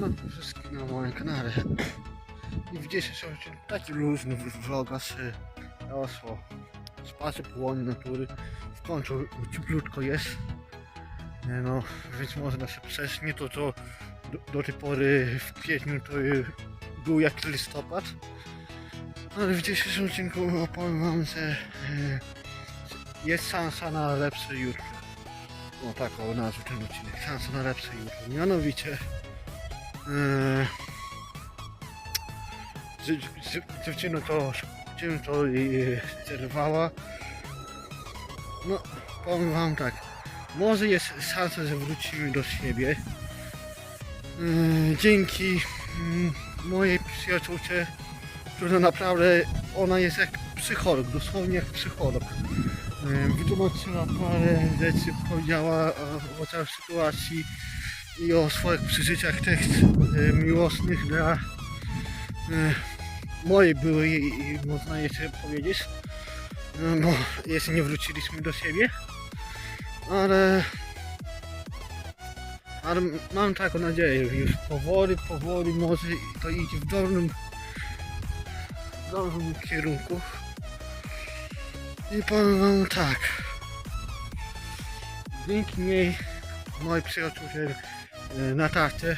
Siema wszystkim na moim kanale. I w dzisiejszym odcinku taki luźny vlogas y, osło. Spacer po natury. W końcu cieplutko jest. No, więc można się przejść. Nie to co do, do tej pory w kwietniu to y, był jak listopad. Ale w dzisiejszym odcinku opowiem wam, że y, jest szansa na lepsze jutro. No tak o nazwę ten odcinek. Szansa na lepsze jutro. Mianowicie dziewczyna to, dziewczyna to yy, zerwała. No, powiem wam tak. Może jest szansa, że wrócimy do siebie. Eee, dzięki mm, mojej przyjaciółce, która naprawdę, ona jest jak psycholog, dosłownie jak psycholog. Eee, wytłumaczyła parę rzeczy, powiedziała o całej sytuacji i o swoich przeżyciach tekst e, miłosnych dla e, mojej były można jeszcze powiedzieć. Bo jeszcze nie wróciliśmy do siebie. Ale ale mam taką nadzieję, już powoli, powoli może to idzie w dobrym, w dobrym kierunku. I powiem wam tak. Dzięki niej, mojej przyjaciółce e, na tacie.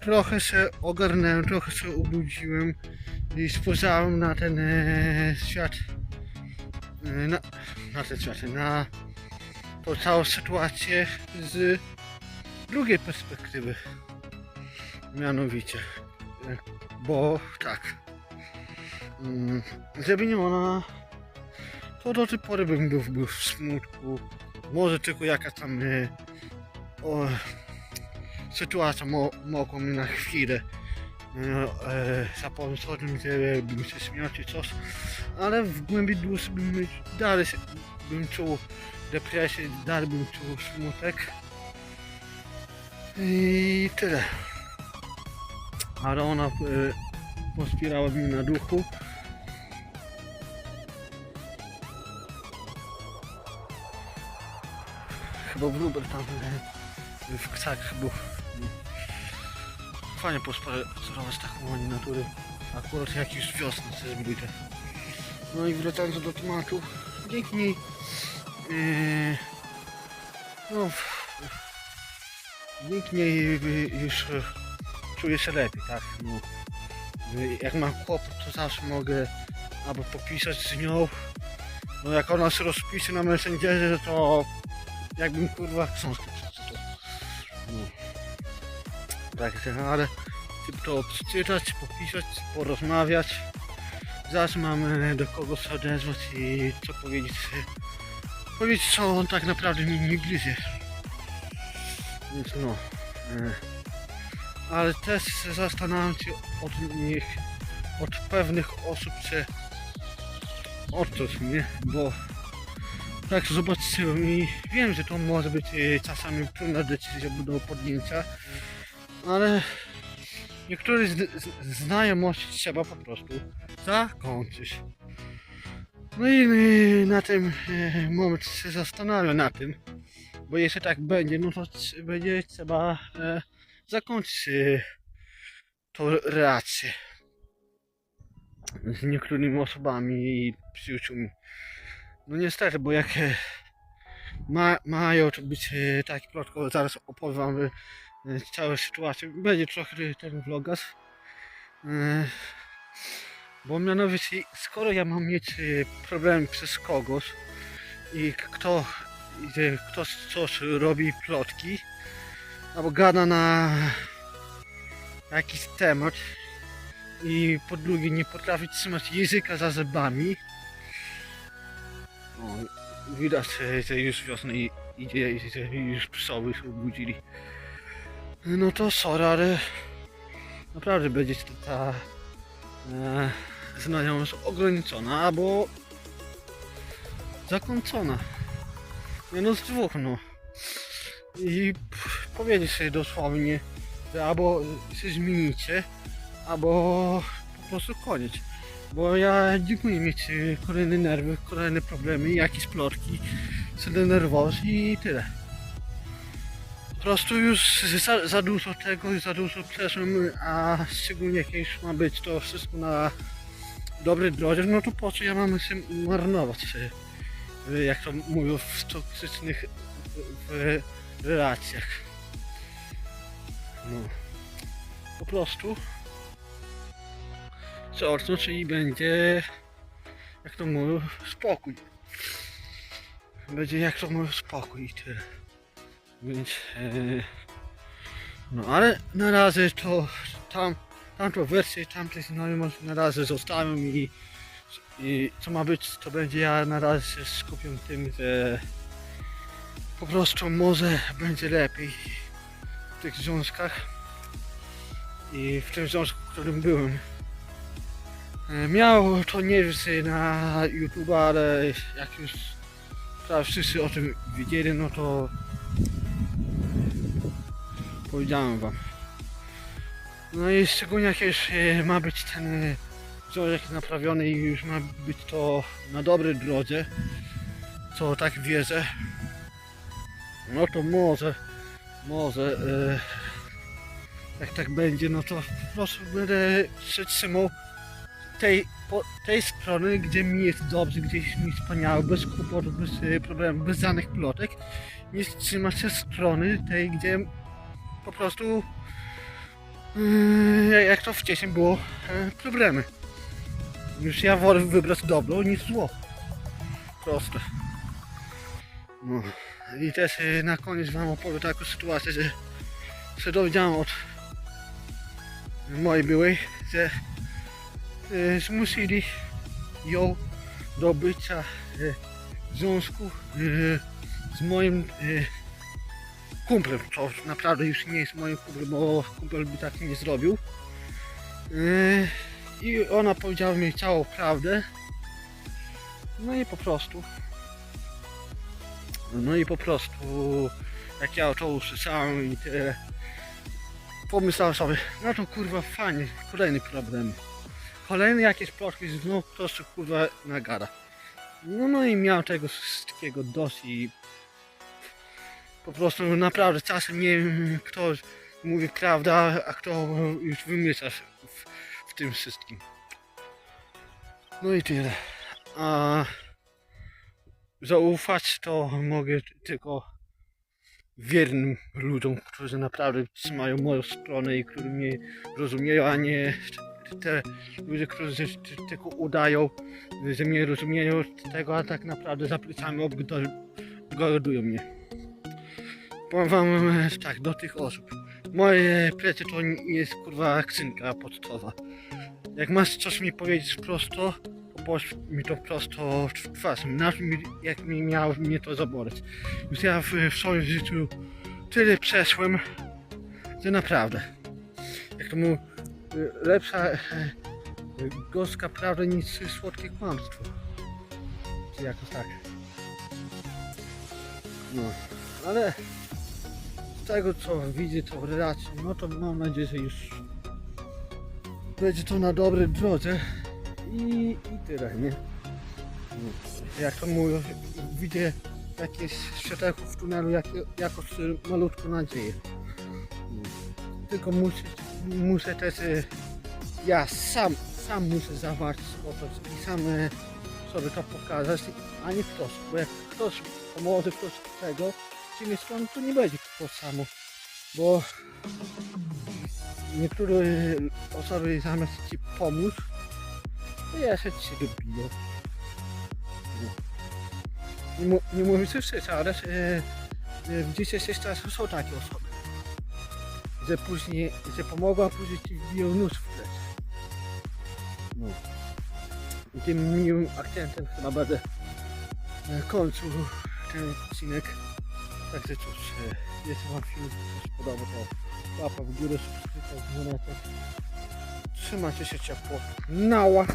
Trochę się ogarnąłem, trochę się obudziłem i spojrzałem na ten e, świat, e, na, na ten świat, na tą całą sytuację z drugiej perspektywy. Mianowicie, e, bo tak, mm, żeby nie ona, to do tej pory bym był, był w smutku, może tylko jaka tam e, o, sytuacja mo, mogła mi na chwilę e, e, zapomnieć o tym, że bym się śmiał czy coś, ale w głębi duszy bym dalej bym czuł depresję, dalej bym czuł smutek i tyle. Ale ona e, pospierała mnie na duchu. Chyba wróbel tam e, w krzakach był. Fajnie pospacerować taką ładnie natury. Akurat jak już wiosna sobie zrobili te. No i wracając do tematu, dzięki niej e, no dzięki niej e, już e, czuję się lepiej, tak? No, E, jak mam kłopot, to zawsze mogę albo popisać z nią. No jak ona się rozpisze na Messengerze, to jakbym kurwa książkę Tak, tak, ale to przeczytać, popisać, porozmawiać. Zawsze mamy do kogo się odezwać i co powiedzieć. Powiedzieć co on tak naprawdę mi nie gryzie. Więc no. e, Ale też się zastanawiam się od nich, od pewnych osób, czy od coś, nie? Bo tak zobaczyłem i wiem, że to może być e, czasami trudna decyzja do podjęcia, ale niektóre z, z, znajomości trzeba po prostu zakończyć. No i e, na tym e, moment się zastanawiam na tym, bo jeśli tak będzie, no to będzie trzeba e, zakończyć e, tą relację z niektórymi osobami i przyjaciółmi. No niestety, bo jak e, ma, mają to być e, taki plotko, zaraz opowiem wam e, całą sytuację. Będzie trochę ten vlogas. E, bo mianowicie, skoro ja mam mieć e, problemy przez kogoś i kto, ktoś coś robi plotki, albo gada na jakiś temat i po drugie nie potrafi trzymać języka za zębami, o, widać, że- już wiosna i- idzie już psowy się obudzili. No to sorry, ale naprawdę będzie ta e, znajomość ograniczona albo zakończona. Jedno z dwóch, no. I powiedzieć sobie dosłownie, że albo się zmienicie, albo po prostu koniec. Bo ja dziękuję mieć kolejne nerwy, kolejne problemy, jakieś plotki, się denerwować i tyle. Po prostu już za, za dużo tego za dużo przeszłem, a szczególnie jak ma być to wszystko na dobrej drodze, no to po co ja mam się marnować, y, jak to mówią w toksycznych w, w relacjach. No. Po prostu co, czyli będzie, jak to mówią, spokój. Będzie, jak to mówią, spokój i tyle. Więc, e, no ale na razie to tam, tamtą wersję, tamte znajomości na razie zostawiam i, i co ma być, to będzie ja na razie się skupię tym, że po prostu może będzie lepiej w tych związkach i w tym związku, w którym byłem. E, Miał to nie wiem na YouTube, ale jak już prawie wszyscy o tym wiedzieli, no to powiedziałem wam. No i szczególnie jak już e, ma być ten e, związek naprawiony i już ma być to na dobrej drodze, co tak wierzę, no to może, może, e, jak tak będzie, no to po prostu będę przytrzymał tej, po, tej strony, gdzie mi jest dobrze, gdzie jest mi wspaniale, bez kłopotów, bez e, problemów, bez żadnych plotek, niż trzymać się strony tej, gdzie po prostu yy, jak to wcześniej było e, problemy. Już ja wolę wybrać dobro niż zło. Proste. No. I też e, na koniec wam opowiem taką sytuację, że się dowiedziałem od mojej byłej, że e, zmusili ją do bycia e, w związku e, z moim e, kumplem, to naprawdę już nie jest moim kumplem, bo kumpel by tak nie zrobił. Yy, I ona powiedziała mi całą prawdę. No i po prostu. No i po prostu, jak ja to usłyszałem i tyle, pomyślałem sobie, no to kurwa fajnie, kolejny problem. Kolejny jakieś plotki, znów ktoś kurwa nagada. No, no i miałem tego wszystkiego i po prostu naprawdę czasem nie wiem kto mówi prawda, a kto już wymyśla w, w tym wszystkim. No i tyle. A zaufać to mogę tylko wiernym ludziom, którzy naprawdę trzymają moją stronę i którzy mnie rozumieją, a nie te ludzie, którzy tylko udają, że mnie rozumieją tego, a tak naprawdę za plecami obgadują mnie. Powiem wam tak, do tych osób. Moje plecy to nie jest kurwa akcynka pocztowa. Jak masz coś mi powiedzieć prosto, to mi to prosto w twarz. Jak mi miało mnie to zaboleć. Już ja w, w swoim życiu tyle przeszłem, że naprawdę. Jak to mu lepsza gorzka prawda niż słodkie kłamstwo. Czy jakoś tak. No, ale tego co widzę to w relacji, no to mam nadzieję, że już będzie to na dobrej drodze i, i tyle, nie? Jak to mówię, widzę jakieś światełko w tunelu, jak, jakąś e, malutką nadzieję. Tylko muszę, muszę też, e, ja sam, sam muszę zawarć sposób i sam e, sobie to pokazać, a nie ktoś, bo jak ktoś pomoże, ktoś tego, strony to nie będzie to samo, bo niektóre osoby zamiast ci pomóc, to jeszcze ci dobiją. Nie, nie mówię, wszyscy, ale e, e, w dzisiejszych czasach są takie osoby, że później, że pomogą, a później ci wbiją nóż w plecy. No. I tym miłym akcentem chyba będę e, kończył ten odcinek. Także cóż, e, jeśli Wam film się spodobał, to łapa w górę, subskrypcja, dzwonek. Trzymajcie się ciepło. Nała!